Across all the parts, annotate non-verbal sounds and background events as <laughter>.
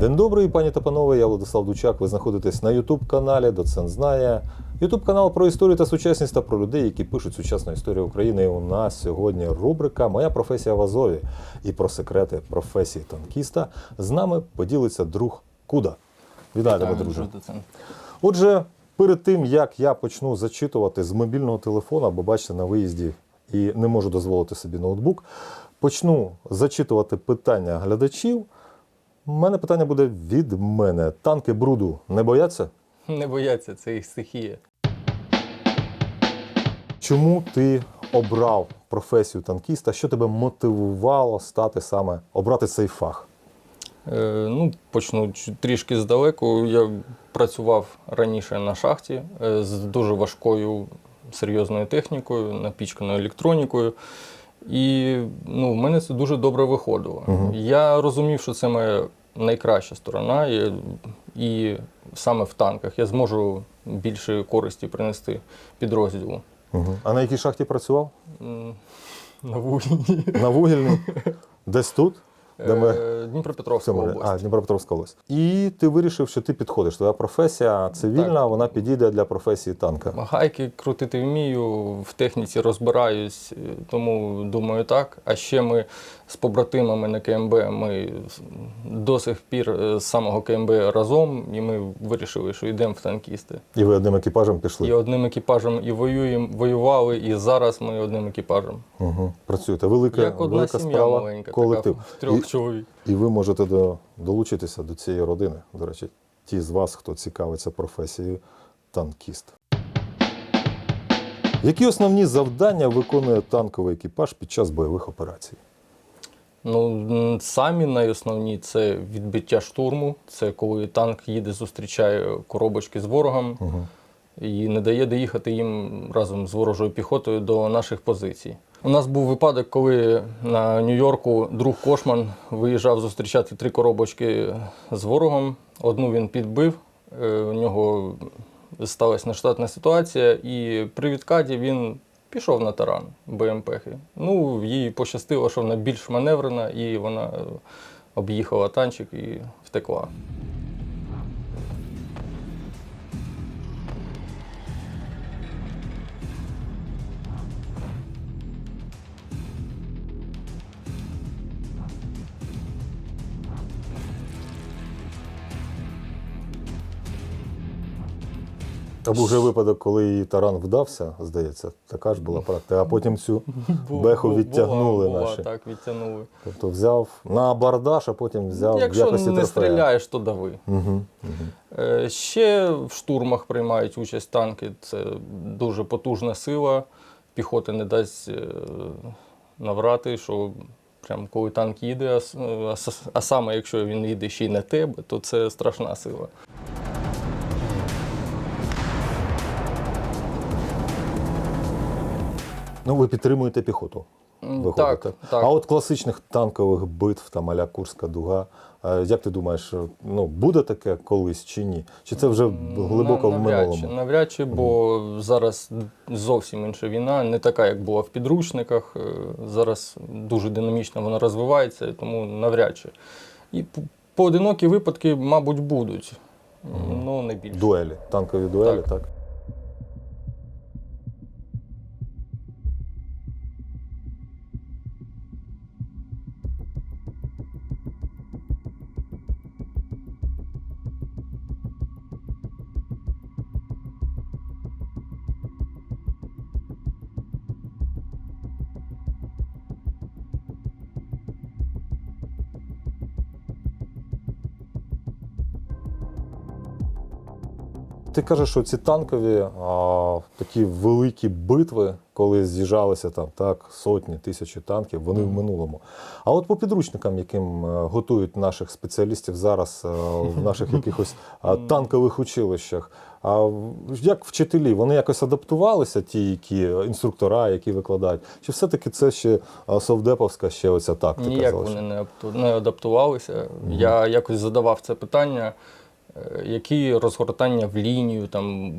День добрий, пані та панове. Я Владислав Дучак. Ви знаходитесь на Ютуб каналі Доцент знає. Ютуб канал про історію та сучасність та про людей, які пишуть сучасну історію України. І у нас сьогодні рубрика Моя професія в Азові. І про секрети професії танкіста з нами поділиться друг Куда. Вітаю тебе, друже. Отже, перед тим як я почну зачитувати з мобільного телефона, бо бачите, на виїзді і не можу дозволити собі ноутбук, почну зачитувати питання глядачів. У мене питання буде від мене. Танки бруду не бояться? Не бояться, це їх стихія. Чому ти обрав професію танкіста? Що тебе мотивувало стати саме обрати цей фах? Е, ну, почну трішки здалеку. Я працював раніше на шахті е, з дуже важкою серйозною технікою, напічканою електронікою. І ну, в мене це дуже добре виходило. Мгм. Я розумів, що це моя найкраща сторона, і, і саме в танках я зможу більше користі принести підрозділу. Угу. А на якій шахті працював? На вугільні. На вугільній? <laughs> Десь тут? Де ми... Е, Дніпропетровська область. А, Дніпропетровська область. І ти вирішив, що ти підходиш. Твоя професія цивільна, вона підійде для професії танка. Гайки крутити вмію, в техніці розбираюсь, е, тому думаю так. А ще ми з побратимами на КМБ ми до сих пір е, з самого КМБ разом, і ми вирішили, що йдемо в танкісти. І ви одним екіпажем пішли. І одним екіпажем і воюємо, воювали, і зараз ми одним екіпажем. Угу. Працюєте. Велика, Як одна велика сім'я маленька, колектив. така трьох чоловік. і ви можете до, долучитися до цієї родини. До речі, ті з вас, хто цікавиться професією танкіст. Які основні завдання виконує танковий екіпаж під час бойових операцій? Ну, самі найосновні це відбиття штурму. Це коли танк їде, зустрічає коробочки з ворогом Угу. І не дає доїхати їм разом з ворожою піхотою до наших позицій. У нас був випадок, коли на Нью-Йорку друг Кошман виїжджав зустрічати три коробочки з ворогом. Одну він підбив, е, у нього сталася нештатна ситуація, і при відкаті він пішов на таран БМПхи. Ну, їй пощастило, що вона більш маневрена, і вона е, об'їхала танчик і втекла. Та був вже випадок, коли її таран вдався, здається, така ж була практика. А потім цю беху відтягнули була, наші. Була, так, відтягнули. Тобто взяв на абордаж, а потім взяв в Якщо якості не трофея. стріляєш, то дави. Угу. Е, Ще в штурмах приймають участь танки. Це дуже потужна сила. Піхоти не дасть е, наврати, що прям коли танк їде, с- а саме якщо він їде ще й на тебе, то це страшна сила. Ну, ви підтримуєте піхоту. Виходить, Так, так? так. А от класичних танкових битв, там аля Курська дуга. е, Як ти думаєш, ну буде таке колись чи ні? Чи це вже глибоко На- в навряд минулому? Чи, навряд чи, бо зараз зовсім інша війна, не така, як була в підручниках. Е, Зараз дуже динамічно вона розвивається, тому навряд чи. І поодинокі випадки, мабуть, будуть. Ну, не більше. Дуелі, танкові дуелі, так? Так. Ти кажеш, що ці танкові а, такі великі битви, коли з'їжджалися там так сотні, тисячі танків, вони в минулому. А от по підручникам, яким е, готують наших спеціалістів зараз е, в наших якихось а, танкових училищах. А як вчителі, вони якось адаптувалися, ті, які е, інструктора, які викладають? Чи все-таки це ще совдеповська ще оця тактика? Ніяк вони не, апту- не адаптувалися. Я якось задавав це питання, які розгортання в лінію, там,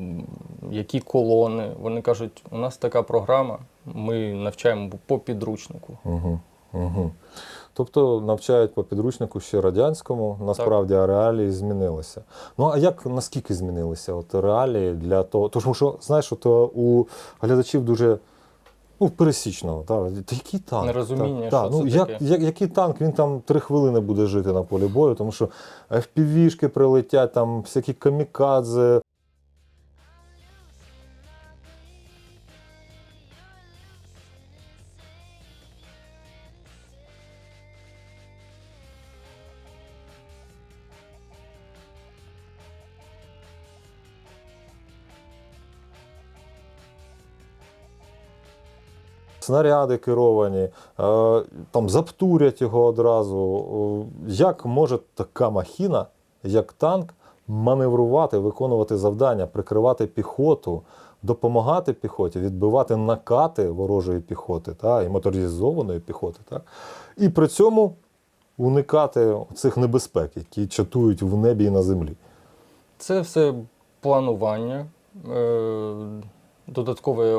які колони. Вони кажуть, у нас така програма, ми навчаємо по підручнику. Угу, угу. Тобто навчають по підручнику ще радянському, насправді а реалії змінилися. Ну а як наскільки змінилися от реалії для того? Тому що, знаєш, от, е, у глядачів дуже ну, пересічного, та, та який танк? Нерозуміння, та, що та, ну, це як, таке. як, який танк, він там три хвилини буде жити на полі бою, тому що FPV-шки прилетять, там всякі камікадзе, снаряди керовані, е, там заптурять його одразу. Е, Як може така махіна, як танк, маневрувати, виконувати завдання, прикривати піхоту, допомагати піхоті, відбивати накати ворожої піхоти та, і моторизованої піхоти, так? і при цьому уникати цих небезпек, які чатують в небі і на землі. Це все планування, е, додаткове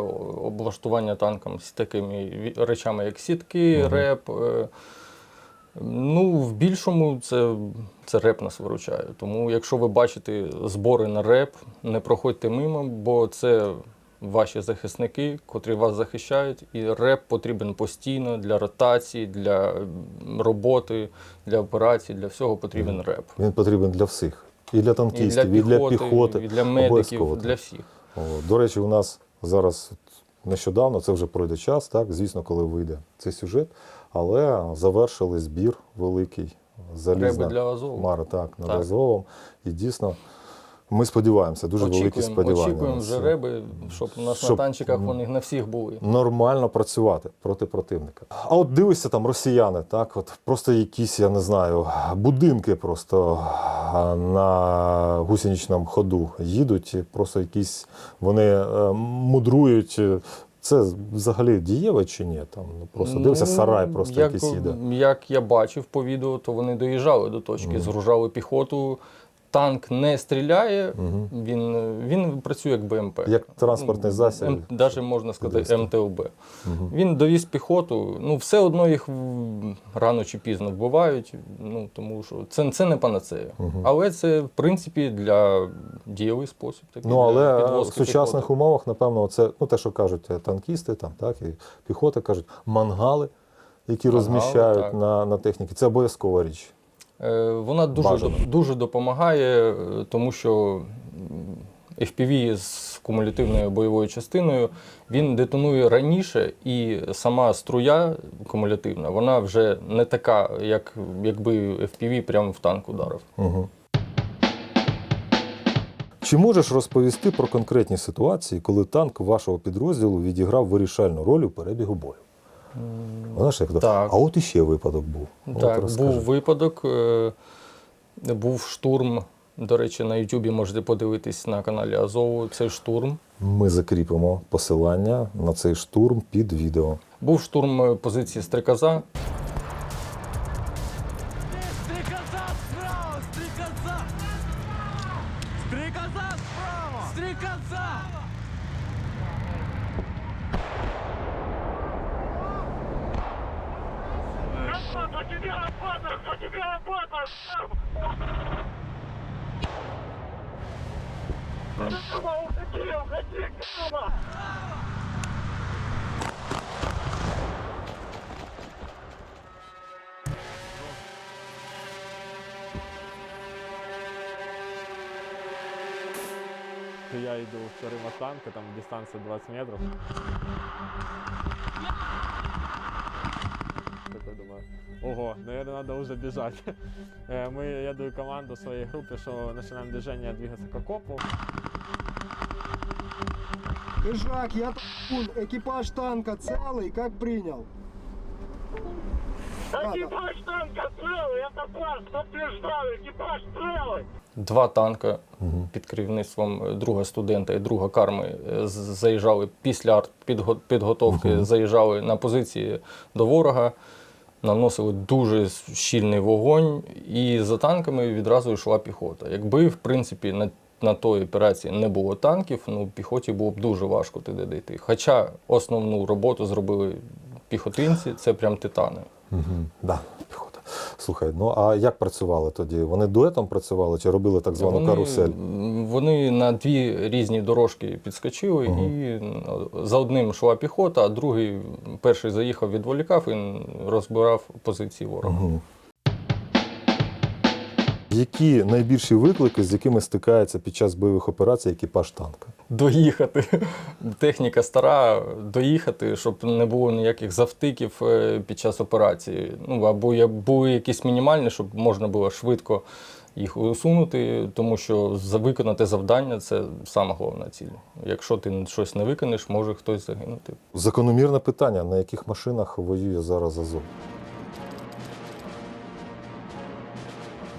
облаштування танком з такими речами, як сітки, Мгм. реп. е. Ну, в більшому це, це реп нас виручає. Тому, якщо ви бачите збори на реп, не проходьте мимо, бо це ваші захисники, котрі вас захищають, і реп потрібен постійно для ротації, для роботи, для операцій, для всього потрібен реп. Він потрібен для всіх. І для І танкістів, для і для піхоти, піхоти. і для медиків, для всіх. До речі, у нас зараз нещодавно, це вже пройде час, так, звісно, коли вийде цей сюжет, але завершили збір великий залізна залізна для Азову. Мара так, над Так. Азовом. І дійсно, ми сподіваємося, дуже великі Очікуємо, сподівання. очікуємо на вже це. реби, щоб у нас Щоб- на танчиках вони на всіх були. Нормально працювати проти противника. А от дивишся там росіяни, так, от просто якісь, я не знаю, будинки просто на гусеничному ходу їдуть, просто якісь вони е, мудрують. Це взагалі дієве чи ні? Там ну, просто Ну, сарай, просто як, якийсь їде. Як я бачив по відео, то вони доїжджали до точки, згружали піхоту. Танк не стріляє, Мгм. він, він працює як БМП. Як транспортний засіб. Навіть можна сказати. МТЛБ. Мгм. Він довіз піхоту. Ну, все одно їх рано чи пізно вбивають. Ну тому що це, це не панацея. Мгм. Але це в принципі для дієвий спосіб. Такий, Ну, але в сучасних піхоти. умовах, напевно, це ну, те, що кажуть е, танкісти, там, так, і піхота кажуть, мангали, які Мангали, розміщають так. на, на техніці. Це обов'язкова річ. Е, Вона дуже, Бажано. дуже допомагає, е, тому що FPV з кумулятивною бойовою частиною він детонує раніше, і сама струя кумулятивна, вона вже не така, як якби FPV прямо в танк ударив. Угу. Чи можеш розповісти про конкретні ситуації, коли танк вашого підрозділу відіграв вирішальну роль у перебігу бою? Знаєш, як? Так. А от іще випадок був. Так, розкажи. був випадок, е, був штурм. До речі, на Ютубі можете подивитись на каналі Азову. Цей штурм. Ми закріпимо посилання на цей штурм під відео. Був штурм е, позиції Стрикоза. Стрекоза справа! Стрекоза! Стрекоза справа! Стрекоза! Я иду от танка, там дистанция 20 метров. Такой думаю, ого, наверное, надо уже бежать. Э, Мы, я даю команду своей группе, что начинаем движение двигаться к окопу. Ижак, я Таркун, экипаж танка целый, как принял? Экипаж танка целый! Это план! Подтверждаю! Экипаж целый! Два танка під керівництвом е, друга студента і друга карми е, з- заїжджали після артпідго- підготовки, заїжджали на позиції до ворога, наносили дуже щільний вогонь, і за танками відразу йшла піхота. Якби, в принципі, на, на той операції не було танків, ну піхоті було б дуже важко туди дійти. Хоча основну роботу зробили піхотинці, це прям титани. Угу. Да. Слухай, ну а як працювали тоді? Вони дуетом працювали чи робили так звану Вони, карусель? Вони на дві різні дорожки підскочили, угу. і за одним йшла піхота, а другий перший заїхав, відволікав і розбирав позиції ворога. Угу. Які найбільші виклики, з якими стикається під час бойових операцій екіпаж танка? Доїхати. Техніка стара, доїхати, щоб не було ніяких завтиків е, під час операції. Ну, або були якісь мінімальні, щоб можна було швидко їх усунути, тому що виконати завдання це сама головна ціль. Якщо ти щось не виконеш, може хтось загинути. Закономірне питання: на яких машинах воює зараз Азов?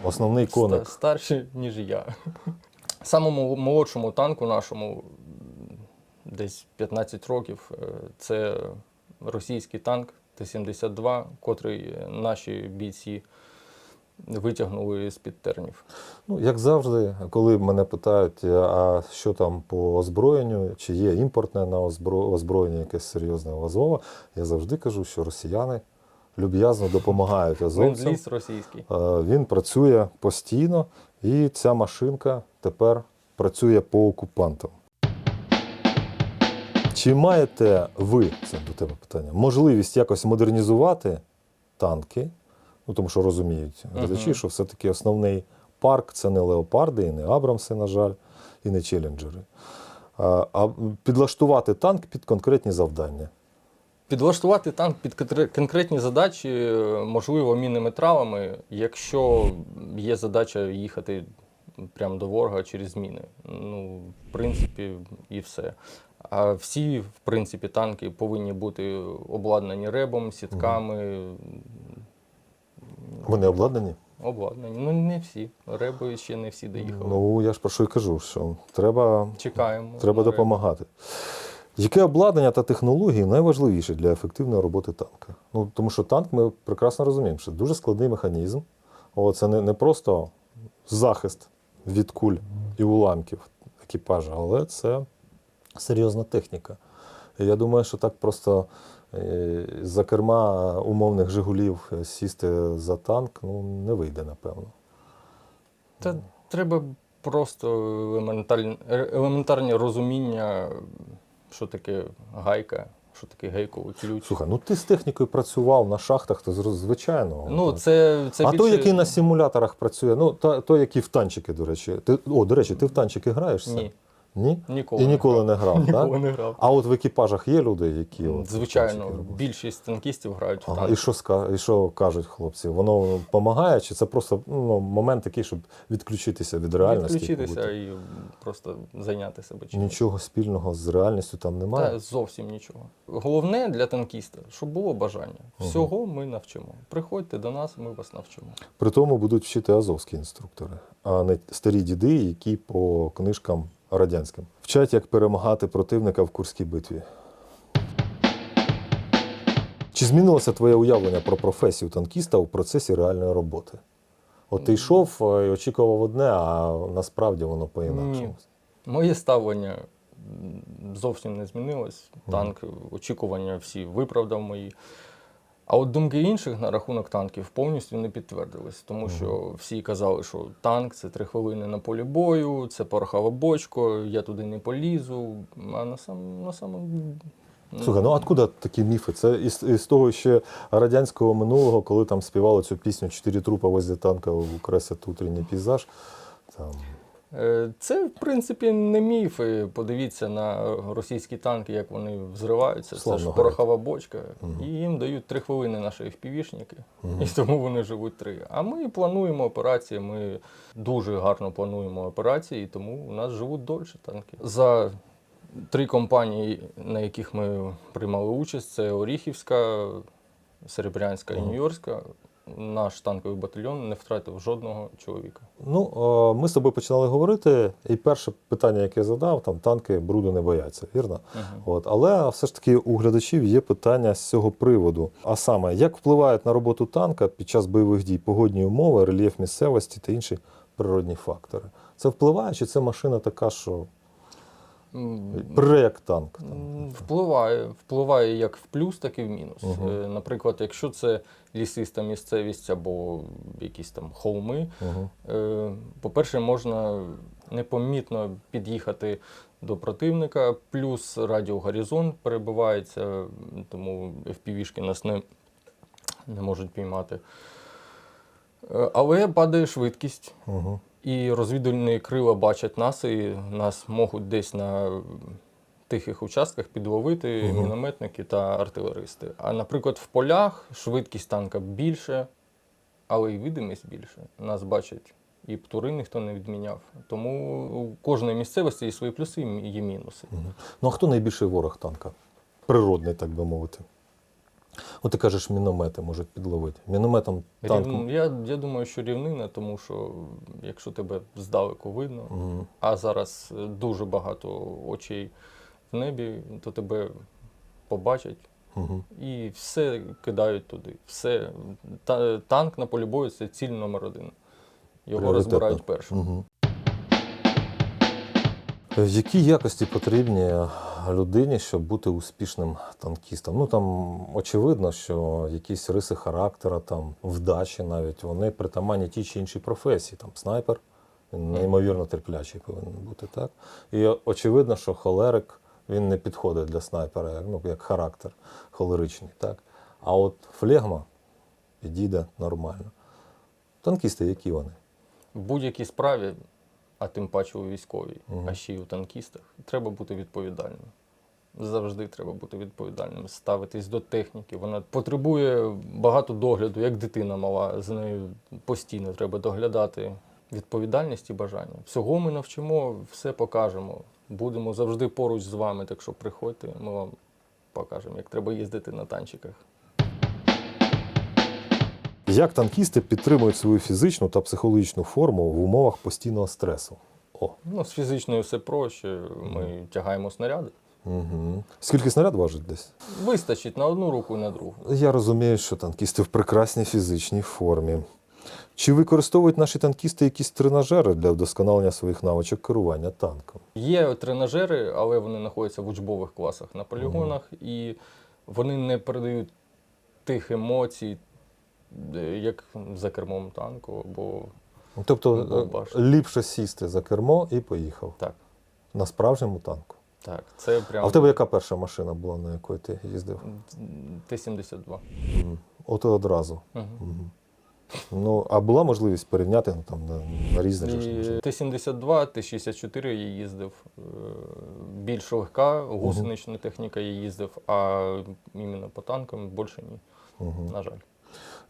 Основний коник. Старші, ніж я. Самому молодшому танку нашому десь 15 років. е, Це російський танк Т-72, котрий наші бійці витягнули з-під тернів. Ну, як завжди, коли мене питають, а що там по озброєнню, чи є імпортне на озброєння якесь серйозне Азова, я завжди кажу, що росіяни люб'язно допомагають азовцям. Ленд-ліз російський. Е, Він працює постійно, і ця машинка тепер працює по окупантам. Чи маєте ви, це до тебе питання, можливість якось модернізувати танки? Ну, тому що розуміють глядачі, Мгм. що все-таки основний парк це не леопарди, і не Абрамси, на жаль, і не челенджери. А, а підлаштувати танк під конкретні завдання. Підлаштувати танк під конкретні задачі, можливо, мінними травами, якщо є задача їхати прямо до ворога через міни. Ну, в принципі, і все. А всі, в принципі, танки повинні бути обладнані ребом, сітками, Вони обладнані? обладнані. Ну, не всі. Реби ще не всі доїхали. Ну, я ж про що й кажу, що треба Чекаємо. Треба на реби. Яке обладнання та технології найважливіше для ефективної роботи танка? Ну, тому що танк ми прекрасно розуміємо, що дуже складний механізм. О, це не, не просто захист від куль і уламків екіпажа, але це серйозна техніка. І я думаю, що так просто е, за керма умовних Жигулів сісти за танк ну, не вийде, напевно. Та треба просто елементарні розуміння, що таке гайка, що таке гейковий ключ. Слухай, ну ти з технікою працював на шахтах, то звичайно. Ну, так. це, це а більше... той, який на симуляторах працює, ну та, той, який в танчики, до речі. Ти, о, до речі, ти в танчики граєшся? Ні, Ні? ніколи. І ніколи не грав, <laughs> Ніколи так? не грав. А от в екіпажах є люди, які. От, Звичайно, більшість танкістів грають в танки. і, що, ска- і що кажуть хлопці? Воно допомагає, чи це просто ну, момент такий, щоб відключитися від реальності? Відключитися і просто зайняти себе чимось. Нічого спільного з реальністю там немає. Та зовсім нічого. Головне для танкіста, щоб було бажання. Всього ми навчимо. Приходьте до нас, ми вас навчимо. При тому будуть вчити азовські інструктори, а не старі діди, які по книжкам радянським вчать, як перемагати противника в Курській битві. Чи змінилося твоє уявлення про професію танкіста у процесі реальної роботи? От ти йшов е, і очікував одне, а насправді воно по-інакшому. Моє ставлення зовсім не змінилось. Танк, очікування всі виправдав мої. А от думки інших на рахунок танків повністю не підтвердились, тому що всі казали, що танк це три хвилини на полі бою, це порохова бочка, я туди не полізу. А на сам на самому Слухай, ну откуда такі міфи? Це із, із того ще радянського минулого, коли там співали цю пісню Чотири трупа возле танка украсять утренній пейзаж. Там, Це, в принципі, не міфи. Подивіться на російські танки, як вони взриваються. Славно це ж порохова бочка. І їм дають три хвилини наші впівішники, і тому вони живуть три. А ми плануємо операції, ми дуже гарно плануємо операції, і тому у нас живуть дольше танки. За три компанії, на яких ми приймали участь, це Оріхівська, Серебрянська і Нью-Йоркська. Наш танковий батальйон не втратив жодного чоловіка. Ну, е, ми з тобою починали говорити, і перше питання, яке я задав, там танки бруду не бояться, вірно? От, але все ж таки у глядачів є питання з цього приводу. А саме, як впливають на роботу танка під час бойових дій погодні умови, рельєф місцевості та інші природні фактори? Це впливає, чи це машина така, що М, Пре як танк. там. Впливає, впливає як в плюс, так і в мінус. Е, Наприклад, якщо це лісиста місцевість або якісь там холми, е, по-перше, можна непомітно під'їхати до противника, плюс радіогоризонт перебивається, тому FPV-шки нас не, не можуть піймати. Е, Але падає швидкість. Мгм. І розвідувальні крила бачать нас, і нас можуть десь на тихих участках підловити Мгм. мінометники та артилеристи. А наприклад, в полях швидкість танка більше, але й видимість більше. Нас бачать. І птури ніхто не відміняв. Тому у кожної місцевості є свої плюси і є мінуси. Ну а хто найбільший ворог танка? Природний, так би мовити. От ти кажеш, міномети можуть підловити. Мінометом танком. Я, я думаю, що рівнина, тому що якщо тебе здалеку видно, Мгм. а зараз дуже багато очей в небі, то тебе побачать Мгм. і все кидають туди. Все. Та, танк на полі бою це ціль номер один. Його розбирають першим. Мгм. Е, Які якості потрібні людині, щоб бути успішним танкістом? Ну там очевидно, що якісь риси характера, там вдачі навіть вони притаманні тій чи іншій професії. Там снайпер, він неймовірно терплячий повинен бути, так? І очевидно, що холерик він не підходить для снайпера, ну, як характер холеричний, так? А от флегма підійде нормально. Танкісти, які вони? В будь-якій справі, а тим паче у військовій, Мгм. а ще й у танкістах, треба бути відповідальним. Завжди треба бути відповідальним, ставитись до техніки. Вона потребує багато догляду, як дитина мала. За нею постійно треба доглядати. Відповідальність і бажання. Всього ми навчимо, все покажемо. Будемо завжди поруч з вами, так що приходьте, ми вам покажемо, як треба їздити на танчиках. Як танкісти підтримують свою фізичну та психологічну форму в умовах постійного стресу? О, Ну, з фізичною все проще. Ми тягаємо снаряди. угу. Скільки снаряд важить десь? Вистачить на одну руку і на другу. Я розумію, що танкісти в прекрасній фізичній формі. Чи використовують наші танкісти якісь тренажери для вдосконалення своїх навичок керування танком? Є тренажери, але вони знаходяться в учбових класах на полігонах, і вони не передають тих емоцій, як за кермом танку, або Тобто Ну, е, ліпше сісти за кермо і поїхав так. на справжньому танку. Так, це прям А в тебе яка перша машина була, на якої ти їздив? Т-72. От одразу. Мгм. Мгм. Ну, а була можливість порівняти ну, там, на, на різних же ж І машинах? Т-72, Т-64 я їздив. е, Більш легка, гусенична техніка я їздив, а іменно по танкам більше ні, Мгм. на жаль.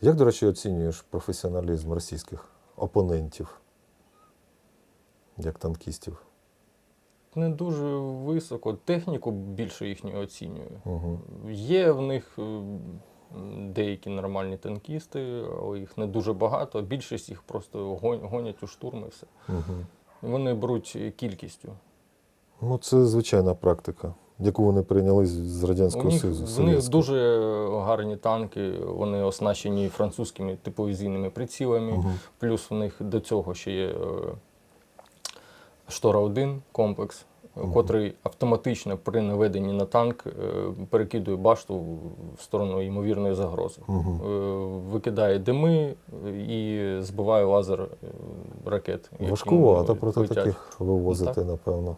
Як, до речі, оцінюєш професіоналізм російських опонентів, як танкістів? Не дуже високо. Техніку більше їхню оцінюю. Угу. Є в них е, деякі нормальні танкісти, але їх не дуже багато. Більшість їх просто гонять у штурми. Все. Угу. Вони беруть кількістю. Ну, це звичайна практика, яку вони прийняли з- У Радянського них, Союзу. в них дуже гарні танки, вони оснащені французькими тепловізійними прицілами. Мгм. Плюс у них до цього ще є е, штора 1 комплекс, е, котрий автоматично при наведенні на танк е, перекидує башту в сторону ймовірної загрози. Е, Викидає дими і збиває лазер ракет. які, Важкувато е, проти таких вивозити, Так. напевно.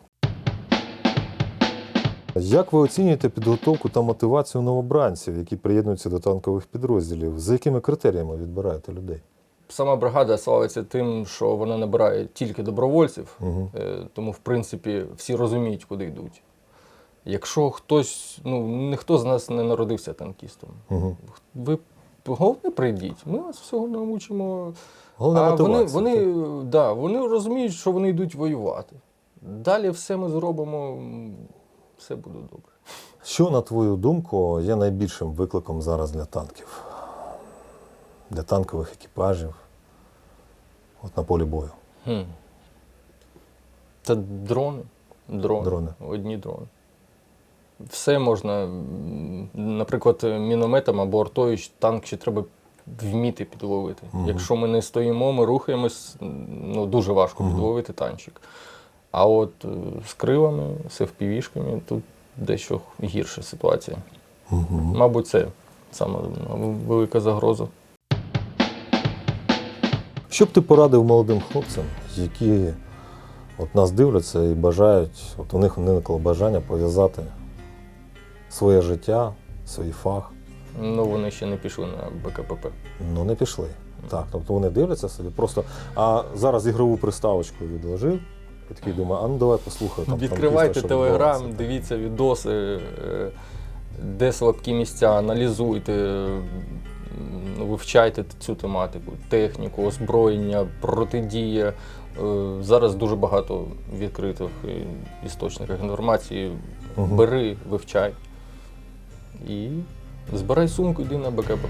Як ви оцінюєте підготовку та мотивацію новобранців, які приєднуються до танкових підрозділів? За якими критеріями відбираєте людей? Сама бригада славиться тим, що вона набирає тільки добровольців, Угу. тому, в принципі, всі розуміють, куди йдуть. Якщо хтось, ну ніхто з нас не народився танкістом, Угу. ви головне прийдіть, ми вас всього научимо. Головна а вони, вони, да, вони розуміють, що вони йдуть воювати. Далі все ми зробимо, все буде добре. Що, на твою думку, є найбільшим викликом зараз для танків? Для танкових екіпажів? От на полі бою. Хм. Та дрони. Дрони. Дрони. Одні дрони. Все можна, наприклад, мінометом або артою танк ще треба вміти підловити. Мгм. Якщо ми не стоїмо, ми рухаємось, ну дуже важко Мгм. підловити танчик. А от е, з кривами, з FPV-шками тут дещо гірша ситуація. Угу. Мабуть, це саме велика загроза. Що б ти порадив молодим хлопцям, які от нас дивляться і бажають, от у них виникло бажання пов'язати своє життя, свій фах, Ну, вони ще не пішли на БКПП. ну не пішли. Так, тобто вони дивляться собі просто. А зараз ігрову приставочку відложив і такий думає, а ну давай послухай. Там, Відкривайте там телеграм, дивіться відоси, е, де слабкі місця, аналізуйте, вивчайте цю тематику, техніку, озброєння, протидія. Е, Зараз дуже багато відкритих е, істочників інформації. Бери, вивчай. І збирай сумку, йди на БКПП.